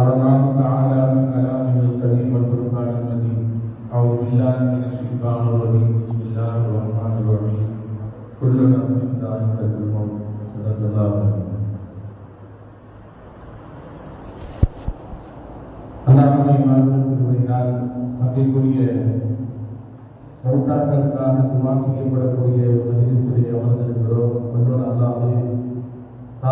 அவர்களுக்கு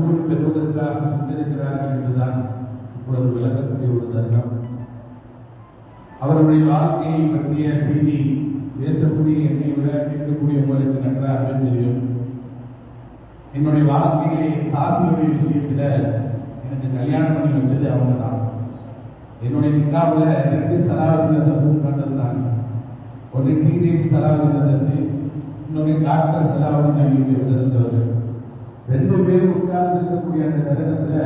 சேவைக்கு பெறுவதற்காக சென்றிருக்கிறார்கள் என்றுதான் இப்பொழுது விளக்கக்கூடிய ஒரு தருணம் அவருடைய வாழ்க்கையை பற்றிய செய்தி பேசக்கூடிய என்னை விட கேட்கக்கூடிய உங்களுக்கு நன்றாகவே தெரியும். என்னுடைய வாழ்க்கையை சாசியுடைய விஷயத்துல எனக்கு கல்யாணம் பண்ணி வச்சது அவங்க தான் என்னுடைய நிக்காவில் ரெண்டு சலாவுடைய தப்பு கண்டது தான் ஒன்று டிகிரி சலாவுடைய இன்னொரு டாக்டர் சலாவுடைய தந்தவர் ரெண்டு உட்கார்ந்து இருக்கக்கூடிய அந்த தருணத்துல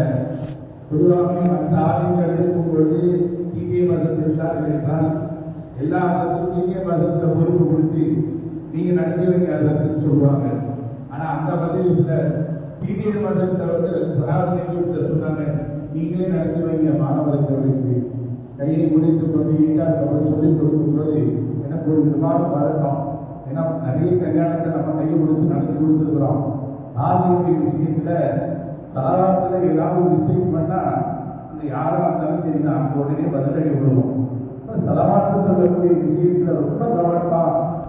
பொதுவாக மற்ற ஆளுங்கள் இருக்கும் பொழுது இந்திய மதத்தில் இருந்தார்கள் என்றால் எல்லா மதத்துக்கும் இந்திய மதத்துல பொறுப்பு கொடுத்து நீங்க நடக்க வைக்காதன்னு சொல்லுவாங்க. ஆனா அந்த மதத்துல டிகே மதத்தவர்கள் சலாவுடைய சொன்னாங்க நீங்களே நடத்தி வைங்க மாணவர்களுக்கு கையை முடித்துக் கொண்டு ஈடாக அவர் சொல்லிக் கொடுக்கும் போது எனக்கு ஒரு விமானம் வரட்டும். ஏன்னா நிறைய கல்யாணத்தை நம்ம கையை கொடுத்து நடத்தி கொடுத்துருக்கிறோம். ஆதியுடைய விஷயத்துல சலாவாத்துல ஏதாவது மிஸ்டேக் பண்ணா அந்த யாரும் இருந்தாலும் சரி நான் உடனே பதிலடி விடுவோம். சலவாத்து சொல்லக்கூடிய விஷயத்துல ரொம்ப கவனமா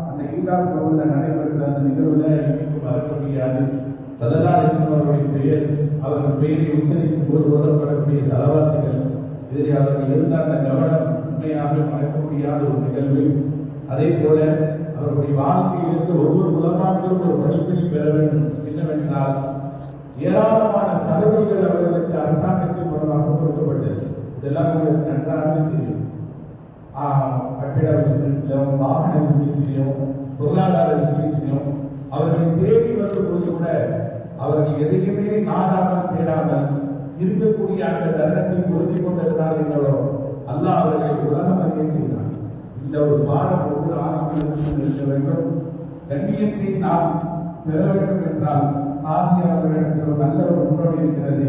அந்த ஈடாக் பகுதியில் நடைபெற்ற அந்த நிகழ்வுல இன்னைக்கு மறக்க முடியாது. சததாரேஸ்வரருடைய பெயர் அவர்கள் பெயரை உச்சரிக்கும் போது ஓதப்படக்கூடிய சலவாத்துகள் இதில் அவர்கள் இருந்த அந்த கவனம் உண்மையாக மறக்க முடியாத ஒரு நிகழ்வு. அதே போல அவர்களுடைய வாழ்க்கையிலிருந்து ஒவ்வொரு உலமாக்களும் ஒரு படிப்பினை இதெல்லாம் உங்களுக்கு நன்றாக தெரியும் கட்டிட விஷயத்திலும் வாகன விஷயத்திலும் பொருளாதார விஷயத்திலும் அவர்களை தேடி வரும்போது கூட அவர்கள் எதையுமே நாடாமல் தேடாமல் இருக்கக்கூடிய அந்த தருணத்தை பொருத்தி கொண்டதனால் என்னவோ அல்லாஹ் அவர்களை உலகம் அறிய செய்தார் இந்த ஒரு பாடம் ஒவ்வொரு ஆரோக்கியத்திலும் இருக்க வேண்டும். கண்ணியத்தை நாம் பெற வேண்டும் என்றால் ஆசிரியர் அவர்களிடத்தில் நல்ல ஒரு முன்னோடி இருக்கிறது.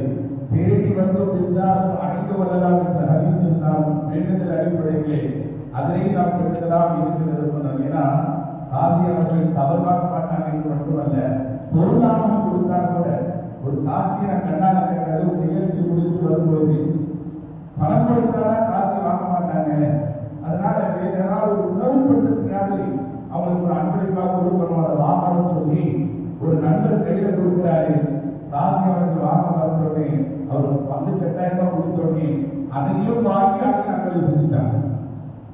தேடி வந்தோம் என்றால் அணிந்து கொள்ளலாம் என்ற அறிவித்தில் நாம் வேண்டுதல் அடிப்படையிலே அதனை நாம் பெற்றலாம் இருக்கிறது சொன்னோம் ஏன்னா ஆசிரியர்கள் தவறாக மாட்டாங்க என்று மட்டுமல்ல பொருளாமல் கொடுத்தால் கூட ஒரு காட்சியை நான் கண்ணால கண்டது ஒரு நிகழ்ச்சி முடித்து வரும்போது பணம் கொடுத்தாதான் காசை வாங்க மாட்டாங்க. அதனால வேற ஏதாவது ஒரு உணவு பண்றதுக்காக அவங்களுக்கு ஒரு அன்பளிப்பாக கொடுக்கணும். அதை வாங்கணும்னு சொல்லி ஒரு நண்பர் கையில கொடுக்கிறாரு. காசி அவர்கள் வாங்க மறந்தோடனே அவருக்கு பந்து கட்டாயமா கொடுத்தோடனே அதையும் வாங்கி அதை நாங்கள் செஞ்சுட்டாங்க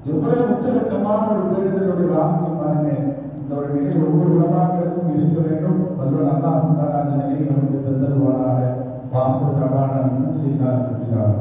எவ்வளவு உச்சகட்டமான ஒரு வேண்டுதலுடைய வாங்கி பாருங்க இந்த ஒரு நிலை ஒவ்வொரு உலகங்களுக்கும் இருக்க வேண்டும் வல்ல நல்லா இருந்தால் அந்த நிலையை நமக்கு தந்தருவானாக வாசலான நன்றியாக இருக்கிறார்